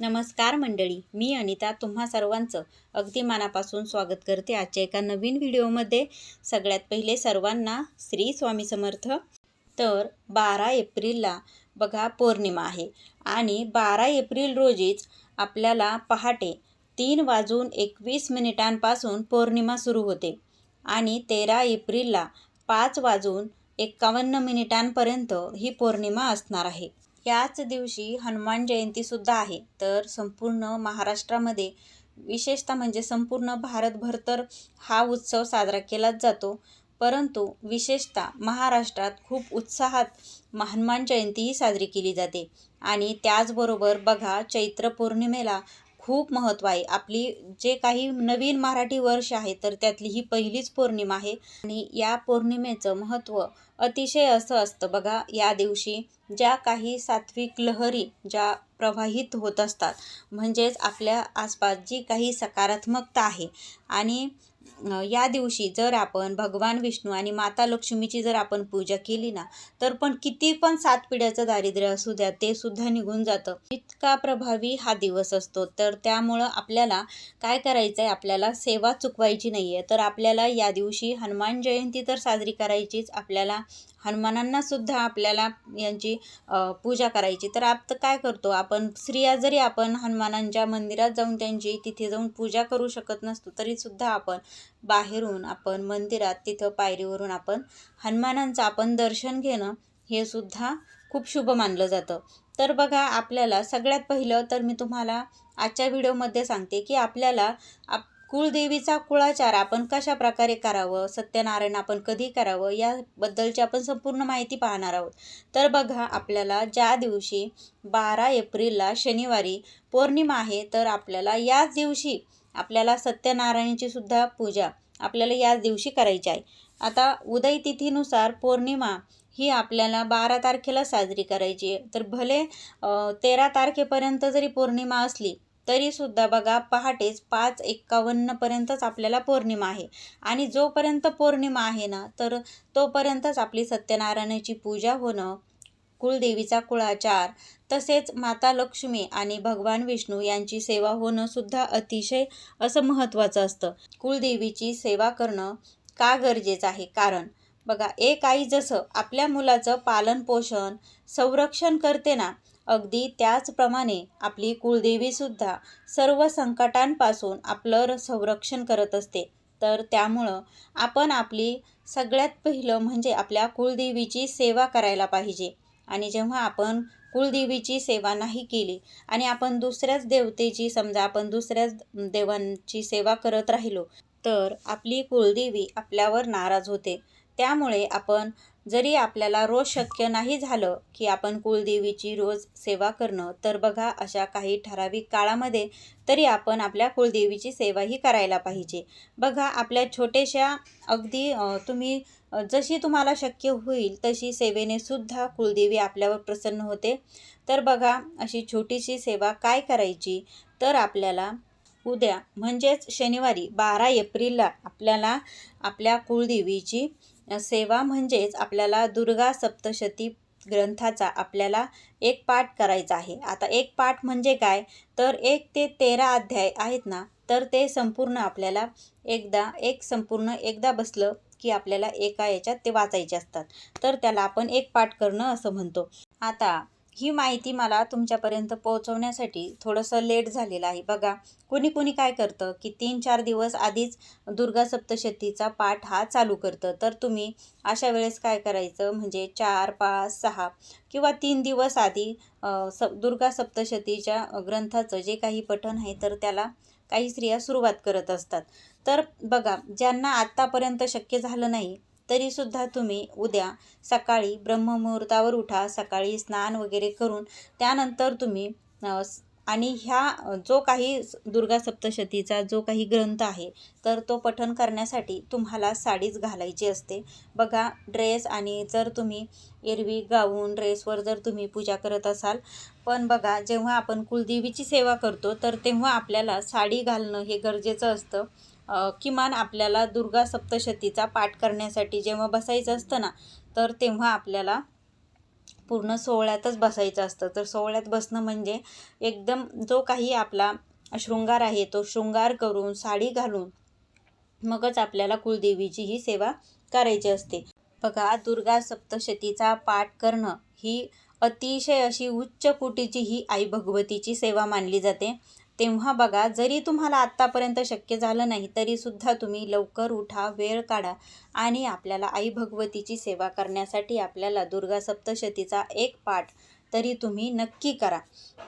नमस्कार मंडळी मी अनिता तुम्हा सर्वांचं अगदी मनापासून स्वागत करते आजच्या एका नवीन व्हिडिओमध्ये. सगळ्यात पहिले सर्वांना श्री स्वामी समर्थ. तर बारा एप्रिलला बघा पौर्णिमा आहे आणि बारा एप्रिल रोजीच आपल्याला पहाटे तीन वाजून एकवीस मिनिटांपासून पौर्णिमा सुरू होते आणि तेरा एप्रिलला पाच वाजून एक्कावन्न मिनिटांपर्यंत ही पौर्णिमा असणार आहे. याच दिवशी हनुमान जयंतीसुद्धा आहे. तर संपूर्ण महाराष्ट्रामध्ये विशेषतः म्हणजे संपूर्ण भारतभर तर हा उत्सव साजरा केलाच जातो. परंतु विशेषतः महाराष्ट्रात खूप उत्साहात हनुमान जयंतीही साजरी केली जाते. आणि त्याचबरोबर बघा चैत्र पौर्णिमेला खूप महत्त्व आहे. आपली जे काही नवीन मराठी वर्ष आहे तर त्यातली ही पहिलीच पौर्णिमा आहे. आणि या पौर्णिमेचं महत्त्व अतिशय असं असतं. बघा या दिवशी ज्या काही सात्विक लहरी ज्या प्रवाहित होत असतात म्हणजेच आपल्या आसपास जी काही सकारात्मकता आहे आणि या दिवशी जर आपण भगवान विष्णू आणि माता लक्ष्मीची जर आपण पूजा केली ना तर पण किती पण सात पिढ्याचं दारिद्र्य असू द्या ते सुद्धा निघून जातं. इतका प्रभावी हा दिवस असतो. तर त्यामुळं आपल्याला काय करायचं आहे आपल्याला सेवा चुकवायची नाही आहे तर आपल्याला या दिवशी हनुमान जयंती तर साजरी करायचीच. आपल्याला हनुमानांना सुद्धा आपल्याला यांची पूजा करायची. तर आप काय करतो? आपण स्त्रिया जरी आपण हनुमानांच्या मंदिरात जाऊन त्यांची तिथे जाऊन पूजा करू शकत नसतो तरीसुद्धा आपण बाहेरून आपण मंदिरात तिथं पायरीवरून आपण हनुमानांचं आपण दर्शन घेणं हे सुद्धा खूप शुभ मानलं जातं. तर बघा आपल्याला सगळ्यात पहिलं तर मी तुम्हाला आजच्या व्हिडिओमध्ये सांगते की आपल्याला आप कुळदेवीचा कुळाचार आपण कशा प्रकारे करावं सत्यनारायण आपण कधी करावं याबद्दलची आपण संपूर्ण माहिती पाहणार आहोत. तर बघा आपल्याला ज्या दिवशी बारा एप्रिलला शनिवारी पौर्णिमा आहे तर आपल्याला याच दिवशी आपल्याला सत्यनारायणाची सुद्धा पूजा आपल्याला याच दिवशी करायची आहे. आता उदय तिथीनुसार पौर्णिमा ही आपल्याला बारा तारखेला साजरी करायची आहे. तर भले तेरा तारखेपर्यंत जरी पौर्णिमा असली तरीसुद्धा बघा पहाटेच पाच एक्कावन्नपर्यंतच आपल्याला पौर्णिमा आहे. आणि जोपर्यंत पौर्णिमा आहे ना तर तोपर्यंतच आपली सत्यनारायणाची पूजा होणं कुलदेवीचा कुळाचार तसेच माता लक्ष्मी आणि भगवान विष्णू यांची सेवा होणं सुद्धा अतिशय असं महत्त्वाचं असतं. कुलदेवीची सेवा करणं का गरजेचं आहे? कारण बघा एक आई जसं आपल्या मुलाचं पालनपोषण संरक्षण करते ना अगदी त्याचप्रमाणे आपली कुलदेवीसुद्धा सर्व संकटांपासून आपलं संरक्षण करत असते. तर त्यामुळं आपण आपली सगळ्यात पहिलं म्हणजे आपल्या कुलदेवीची सेवा करायला पाहिजे. आणि जेव्हा आपण कुलदेवीची सेवा नाही केली आणि आपण दुसऱ्याच देवतेची समजा आपण दुसऱ्याच देवांची सेवा करत राहिलो तर आपली कुलदेवी आपल्यावर नाराज होते. त्यामुळे आपण जरी आपल्याला रोज शक्य नाही झालं की आपण कुलदेवीची रोज सेवा करणं तर बघा अशा काही ठराविक काळामध्ये तरी आपण आपल्या कुलदेवीची सेवाही करायला पाहिजे. बघा आपल्या छोट्याशा अगदी तुम्ही जशी तुम्हाला शक्य होईल तशी सेवेने सुद्धा कुलदेवी आपल्यावर प्रसन्न होते. तर बघा अशी छोटीशी सेवा काय करायची? तर आपल्याला उद्या म्हणजेच शनिवारी बारा एप्रिलला आपल्याला आपल्या कुलदेवीची सेवा म्हणजेच आपल्याला दुर्गा सप्तशती ग्रंथाचा आपल्याला एक पाठ करायचा आहे. आता एक पाठ म्हणजे काय? तर एक ते तेरा अध्याय आहेत ना तर ते संपूर्ण आपल्याला एकदा एक संपूर्ण एकदा बसलं की आपल्याला एका याच्यात ते वाचायचे असतात. तर त्याला आपण एक पाठ करणं असं म्हणतो. आता ही माहिती मला तुमच्यापर्यंत पोहोचवण्यासाठी थोडंसं लेट झालेलं आहे. बघा कुणी कुणी काय करतं की तीन चार दिवस आधीच दुर्गा सप्तशतीचा पाठ हा चालू करतं. तर तुम्ही अशा वेळेस काय करायचं? म्हणजे चार पाच सहा किंवा तीन दिवस आधी स दुर्गा सप्तशतीच्या ग्रंथाचं जे काही पठण आहे तर त्याला काही स्त्रिया सुरुवात करत असतात. तर बघा ज्यांना आत्तापर्यंत शक्य झालं नाही तरीसुद्धा तुम्ही उद्या सकाळी ब्रह्ममुहूर्तावर उठा सकाळी स्नान वगैरे करून त्यानंतर तुम्ही आणि ह्या जो काही दुर्गा सप्तशतीचा जो काही ग्रंथ आहे तर तो पठन करण्यासाठी तुम्हाला साडीच घालायची असते. बघा ड्रेस आणि जर तुम्ही एरवी गाऊन ड्रेसवर जर तुम्ही पूजा करत असाल पण बघा जेव्हा आपण कुलदेवीची सेवा करतो तर तेव्हा आपल्याला साडी घालणं हे गरजेचं असतं. किमान आपल्याला दुर्गा सप्तशतीचा पाठ करण्यासाठी जेव्हा बसायचं असतं ना तर तेव्हा आपल्याला पूर्ण सोहळ्यातच बसायचं असतं. तर सोहळ्यात बसणं म्हणजे एकदम जो काही आपला शृंगार आहे तो शृंगार करून साडी घालून मगच आपल्याला कुलदेवीची ही सेवा करायची असते. बघा दुर्गा सप्तशतीचा पाठ करणं ही अतिशय अशी उच्च कोटीची ही आई भगवतीची सेवा मानली जाते. तेव्हा बघा जरी तुम्हाला आत्तापर्यंत शक्य झालं नाही तरीसुद्धा तुम्ही लवकर उठा वेळ काढा आणि आपल्याला आई भगवतीची सेवा करण्यासाठी आपल्याला दुर्गा सप्तशतीचा एक पाठ तरी तुम्ही नक्की करा.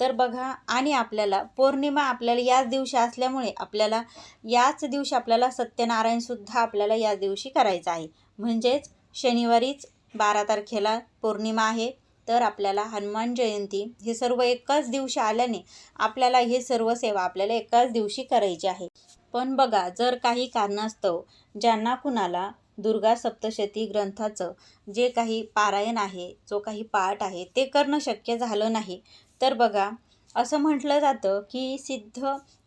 तर बघा आणि आपल्याला पौर्णिमा आपल्याला याच दिवशी असल्यामुळे आपल्याला याच दिवशी आपल्याला सत्यनारायणसुद्धा आपल्याला याच दिवशी करायचं आहे. म्हणजेच शनिवारीच बारा तारखेला पौर्णिमा आहे. तर आपल्याला हनुमान जयंती हे सर्व एकाच दिवशी आल्याने आपल्याला हे सर्व सेवा आपल्याला एकाच दिवशी करायची आहे. पण बघा जर काही कारणास्तव ज्यांना कुणाला दुर्गा सप्तशती ग्रंथाचं जे काही पारायण आहे जो काही पाठ आहे ते करणं शक्य झालं नाही तर बघा असं म्हटलं जातं की सिद्ध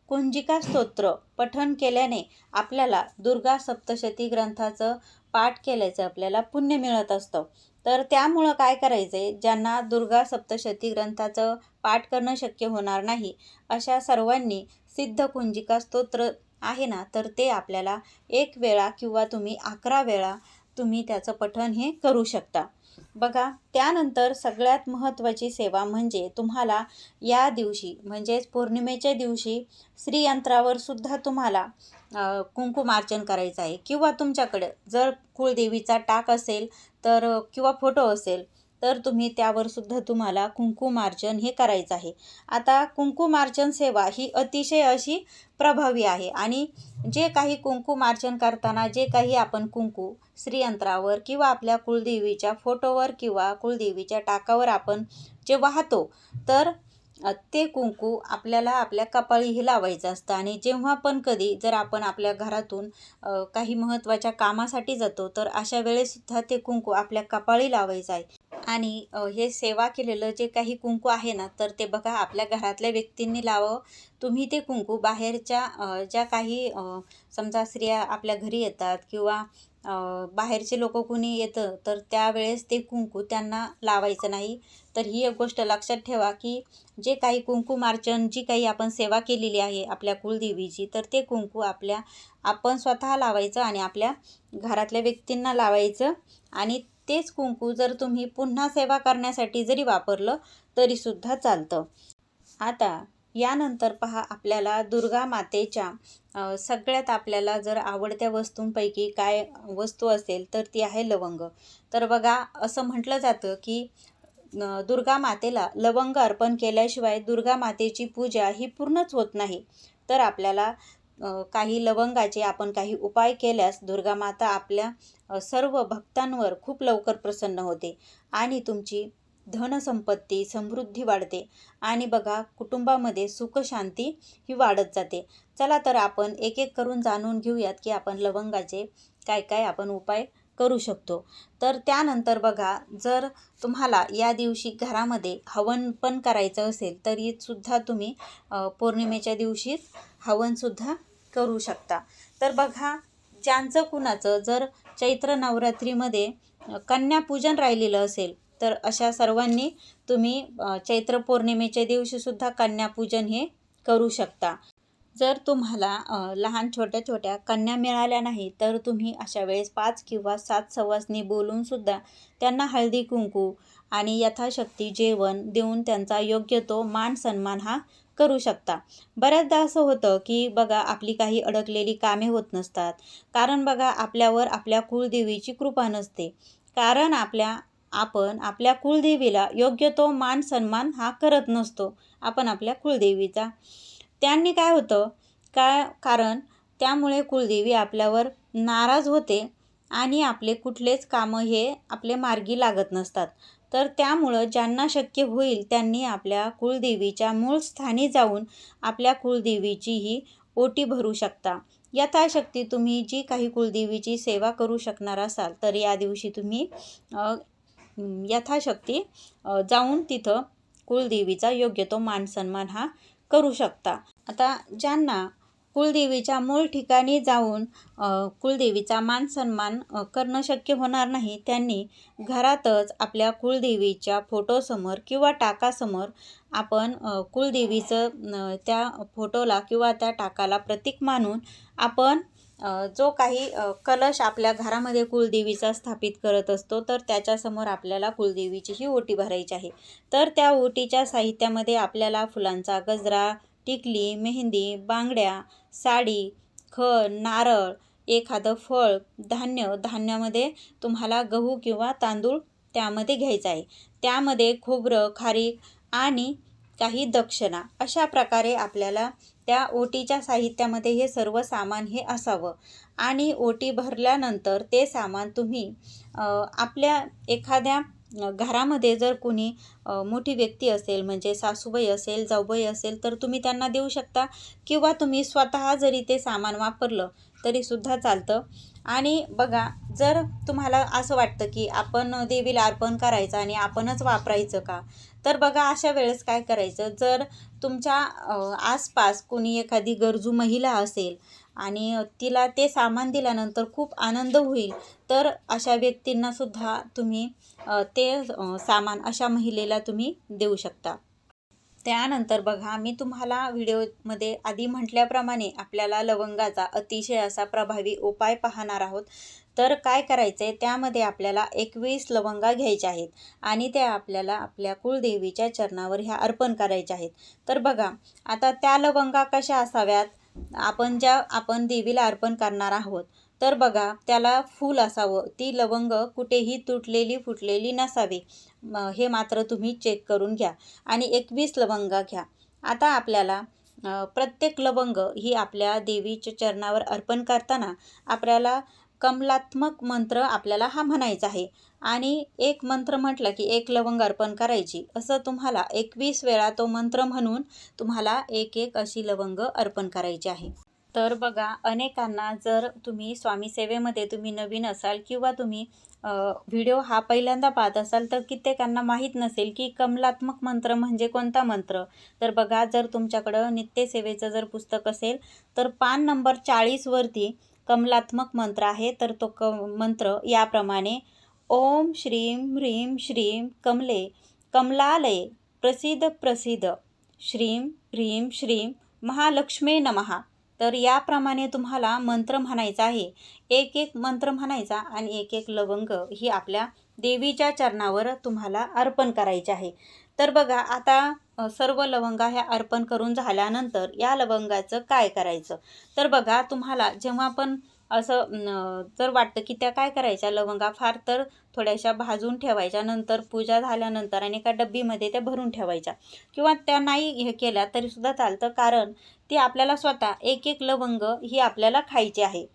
कुंजिका स्तोत्र पठन केल्याने आपल्याला दुर्गा सप्तशती ग्रंथाचं पाठ केल्याचं आपल्याला पुण्य मिळत असतं. तर त्यामुळं काय करायचं? आहे ज्यांना दुर्गा सप्तशती ग्रंथाचं पाठ करणं शक्य होणार नाही अशा सर्वांनी सिद्ध कुंजिका स्तोत्र आहे ना तर ते आपल्याला एक वेळा किंवा तुम्ही अकरा वेळा तुम्ही त्याचं पठण हे करू शकता. बघा त्यानंतर सगळ्यात महत्त्वाची सेवा म्हणजे तुम्हाला या दिवशी म्हणजेच पौर्णिमेच्या दिवशी श्रीयंत्रावर सुद्धा तुम्हाला कुंकुमार्चन करायचं आहे. किंवा तुमच्याकडे जर कुळदेवीचा टाक असेल तर किंवा फोटो असेल तर तुम्ही त्यावर सुद्धा तुम्हाला कुंकुमार्चन हे करायचं आहे. आता कुंकुमार्चन सेवा ही अतिशय अशी प्रभावी आहे आणि जे काही कुंकुमार्चन करताना जे काही आपण कुंकू श्रीयंत्रावर किंवा आपल्या कुलदेवीच्या फोटोवर किंवा कुलदेवीच्या टाकावर आपण जे वाहतो तर ते कुंकू आपल्याला आपल्या कपाळीही लावायचं असतं. आणि जेव्हा पण कधी जर आपण आपल्या घरातून काही महत्त्वाच्या कामासाठी जातो तर अशा वेळेसुद्धा ते कुंकू आपल्या कपाळी लावायचं आहे. आणि हे सेवा केलेलं जे काही कुंकू आहे ना तर ते बघा आपल्या घरातल्या व्यक्तींनी लावावं. तुम्ही ते कुंकू बाहेरच्या ज्या काही समजा स्त्रिया आपल्या घरी येतात किंवा बाहेरचे लोक कुणी येतं तर त्यावेळेस ते कुंकू त्यांना लावायचं नाही. तर ही एक गोष्ट लक्षात ठेवा की जे काही कुंकुमार्चन जी काही आपण सेवा केलेली आहे आपल्या कुलदेवीची तर ते कुंकू आपल्या आपण स्वतः लावायचं आणि आपल्या घरातल्या व्यक्तींना लावायचं आणि तेच कुंकू जर तुम्ही पुन्हा सेवा करण्यासाठी जरी वापरलं तरीसुद्धा चालतं. आता यानंतर पहा आपल्याला दुर्गा मातेच्या सगळ्यात आपल्याला जर आवडत्या वस्तूंपैकी काय वस्तू असेल तर ती आहे लवंग. तर बघा असं म्हटलं जातं की दुर्गा मातेला लवंग अर्पण केल्याशिवाय दुर्गा मातेची पूजा ही पूर्णच होत नाही. तर आपल्याला काही लवंगाचे आपण काही उपाय केल्यास दुर्गा माता आपल्या सर्व भक्तांवर खूप लवकर प्रसन्न होते आणि तुमची धनसंपत्ती समृद्धी वाढते आणि बघा कुटुंबामध्ये सुखशांती ही वाढत जाते. चला तर आपण एक एक करून जाणून घेऊयात की आपण लवंगाचे काय काय आपण उपाय करू शकतो. तर त्यानंतर बघा जर तुम्हाला या दिवशी घरामध्ये हवन पण करायचं असेल तरीसुद्धा तुम्ही पौर्णिमेच्या दिवशीच हवनसुद्धा करू शकता. तर बघा ज्यांचं कुणाचं जर चैत्र नवरात्रीमध्ये कन्यापूजन राहिलेलं असेल तर अशा सर्वांनी तुम्ही चैत्र पौर्णिमेच्या दिवशीसुद्धा कन्यापूजन हे करू शकता. जर तुम्हाला लहान छोट्या छोट्या कन्या मिळाल्या नाही तर तुम्ही अशा वेळेस पाच किंवा सात सवासनी बोलूनसुद्धा त्यांना हळदी कुंकू आणि यथाशक्ती जेवण देऊन त्यांचा योग्य तो मान सन्मान हा करू शकता. बऱ्याचदा असं होतं की बघा आपली काही अडकलेली कामे होत नसतात. कारण बघा आपल्यावर आपल्या कुलदेवीची कृपा नसते. कारण आपल्या आपण आपल्या कुलदेवीला योग्य तो मान सन्मान हा करत नसतो. आपण आपल्या कुलदेवीचा. त्यांनी काय होतं? का कारण त्यामुळे कुलदेवी आपल्यावर नाराज होते आणि आपले कुठलेच कामं हे आपले मार्गी लागत नसतात. तर त्यामुळं ज्यांना शक्य होईल त्यांनी आपल्या कुलदेवीच्या मूळ स्थानी जाऊन आपल्या कुलदेवीचीही ओटी भरू शकता. यथाशक्ती तुम्ही जी काही कुलदेवीची सेवा करू शकणार असाल तर या दिवशी तुम्ही यथाशक्ती जाऊन तिथं कुलदेवीचा योग्य तो मान सन्मान हा करू शकता. आता ज्यांना कुलदेवीच्या मूळ ठिकाणी जाऊन कुलदेवीचा मान सन्मान करणं शक्य होणार नाही. त्यांनी घरातच आपल्या कुलदेवीच्या फोटोसमोर किंवा टाकासमोर आपण कुलदेवीचं त्या फोटोला किंवा त्या टाकाला प्रतीक मानून आपण जो काही कलश आपल्या घरामध्ये कुलदेवीचा स्थापित करत असतो तर त्याच्यासमोर आपल्याला कुलदेवीची ही ओटी भरायची आहे. तर त्या ओटीच्या साहित्यामध्ये आपल्याला फुलांचा गजरा टिकली मेहंदी बांगड्या साडी खण नारळ एखादं फळ धान्य धान्यामध्ये तुम्हाला गहू किंवा तांदूळ त्यामध्ये घ्यायचा आहे. त्यामध्ये खोबरं खारीक आणि काही दक्षिणा अशा प्रकारे आपल्याला त्या ओटीच्या साहित्यामध्ये हे सर्व सामान हे असावं. आणि ओटी भरल्यानंतर ते सामान तुम्ही आपल्या एखाद्या घरामध्ये जर कोणी मोठी व्यक्ती असेल म्हणजे सासूबाई असेल जाऊबाई असेल तर तुम्ही त्यांना देऊ शकता किंवा तुम्ही स्वतः जरी ते सामान वापरलं तरीसुद्धा चालतं. आणि बघा जर तुम्हाला असं वाटतं की आपण देवीला अर्पण करायचं आणि आपणच वापरायचं का? तर बघा अशा वेळेस काय करायचं? जर तुमच्या आसपास कोणी एखादी गरजू महिला असेल आणि तिला ते सामान दिल्यानंतर खूप आनंद होईल. तर अशा व्यक्तींना सुद्धा तुम्ही ते सामान अशा महिलेला तुम्ही देऊ शकता. त्यानंतर बघा मी तुम्हाला व्हिडिओमध्ये आधी म्हटल्याप्रमाणे आपल्याला लवंगाचा अतिशय असा प्रभावी उपाय पाहणार आहोत. तर काय करायचं आहे त्यामध्ये आपल्याला एकवीस लवंगा घ्यायच्या आहेत आणि त्या आपल्याला आपल्या कुलदेवीच्या चरणावर ह्या अर्पण करायच्या आहेत. तर बघा आता त्या लवंगा कशा असाव्यात? आपण ज्या आपण देवीला अर्पण करणार आहोत तर बघा त्याला फूल असावं. ती लवंग कुठेही तुटलेली फुटलेली नसावी. हे मात्र तुम्ही चेक करून घ्या. आणि एकवीस लवंगा घ्या. आता आपल्याला प्रत्येक लवंग ही आपल्या देवीच्या चरणावर अर्पण करताना आपल्याला कमलात्मक मंत्र आपल्याला हा म्हणायचा आहे. आणि एक मंत्र म्हटलं की एक लवंग अर्पण करायची. असं तुम्हाला एकवीस वेळा तो मंत्र म्हणून तुम्हाला एक एक अशी लवंग अर्पण करायची आहे. तर बघा अनेकांना जर तुम्ही स्वामी सेवेमध्ये तुम्ही नवीन असाल किंवा तुम्ही व्हिडिओ हा पहिल्यांदा पाहत असाल तर कित्येकांना माहीत नसेल की कमलात्मक मंत्र म्हणजे कोणता मंत्र? तर बघा जर तुमच्याकडं नित्यसेवेचं जर पुस्तक असेल तर पान नंबर चाळीसवरती कमलात्मक मंत्र आहे. तर तो क मंत्र याप्रमाणे ओम श्रीं ह्रीं श्रीम कमले कमलालये प्रसिद्ध प्रसिद्ध. श्रीं ह्रीं श्रीम महालक्ष्मे नमहा तर याप्रमाणे तुम्हाला मंत्र म्हणायचा आहे. एक एक मंत्र म्हणायचा आणि एक एक लवंग ही आपल्या देवीच्या चरणावर तुम्हाला अर्पण करायचे आहे. तर बघा आता सर्व लवंगा ह्या अर्पण करून झाल्यानंतर या लवंगाचं काय करायचं? तर बघा तुम्हाला जेव्हा पण असं जर वाटतं की त्या काय करायच्या? लवंगा फार तर थोड्याशा भाजून ठेवायच्या नंतर पूजा झाल्यानंतर आणि एका डब्बीमध्ये त्या भरून ठेवायच्या. किंवा त्या नाही हे केल्या तरीसुद्धा चालतं कारण ती आपल्याला स्वतः एक एक लवंग ही आपल्याला खायची आहे.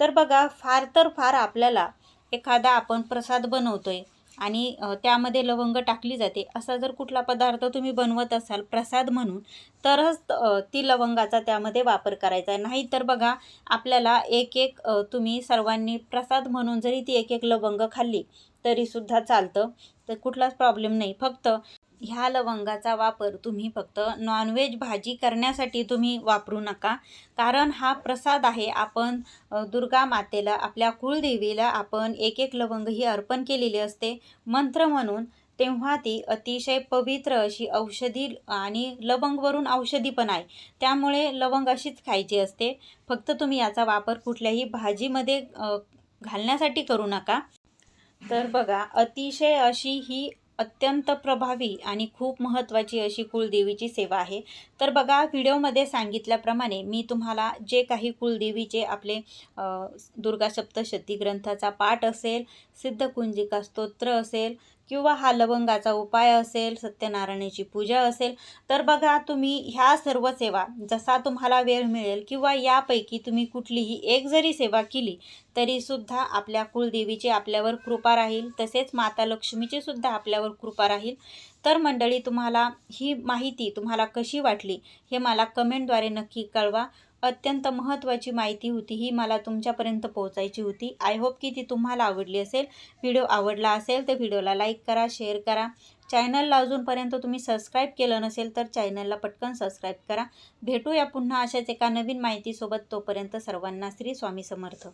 तर बघा फार तर फार आपल्याला एखादा आपण प्रसाद बनवतोय आणि त्यामध्ये लवंग टाकली जाते. असा जर कुठला पदार्थ तुम्ही बनवत असाल प्रसाद म्हणून तरच ती लवंगाचा त्यामध्ये वापर करायचा. आहे नाही तर बघा आपल्याला एक एक तुम्ही सर्वांनी प्रसाद म्हणून जरी ती एक एक लवंग खाल्ली तरीसुद्धा चालतं. तर कुठलाच प्रॉब्लेम नाही. फक्त ह्या लवंगाचा वापर तुम्ही फक्त नॉनव्हेज भाजी करण्यासाठी तुम्ही वापरू नका. कारण हा प्रसाद आहे आपण दुर्गा मातेला आपल्या कुलदेवीला आपण एक एक लवंग ही अर्पण केलेली असते. मंत्र म्हणून तेव्हा ती अतिशय पवित्र अशी औषधी आणि लवंगवरून औषधी पण आहे. त्यामुळे लवंग अशीच खायची असते. फक्त तुम्ही याचा वापर कुठल्याही भाजीमध्ये घालण्यासाठी करू नका. तर बघा अतिशय अशी ही अत्यंत प्रभावी आणि खूप महत्त्वाची अशी कुलदेवीची सेवा आहे. तर बघा व्हिडिओमध्ये सांगितल्याप्रमाणे मी तुम्हाला जे काही कुलदेवीचे आपले दुर्गा सप्तशती ग्रंथाचा पाठ असेल सिद्धकुंजिका स्तोत्र असेल किंवा हा लवंगाचा उपाय असेल सत्यनारायणाची पूजा असेल तर बघा तुम्ही ह्या सर्व सेवा जसा तुम्हाला वेळ मिळेल किंवा यापैकी तुम्ही कुठलीही एक जरी सेवा केली तरीसुद्धा आपल्या कुलदेवीची आपल्यावर कृपा राहील. तसेच माता लक्ष्मीची सुद्धा आपल्यावर कृपा राहील. तर मंडळी तुम्हाला ही माहिती तुम्हाला कशी वाटली हे मला कमेंटद्वारे नक्की कळवा. अत्यंत महत्त्वाची माहिती होती. ही मला तुमच्यापर्यंत पोहोचायची होती. आय होप की ती तुम्हाला आवडली असेल. व्हिडिओ आवडला असेल तर व्हिडिओला लाईक करा शेअर करा. चॅनलला अजूनपर्यंत तुम्ही सबस्क्राईब केलं नसेल तर चॅनलला पटकन सबस्क्राईब करा. भेटूया पुन्हा अशाच एका नवीन माहितीसोबत. तोपर्यंत सर्वांना श्री स्वामी समर्थ.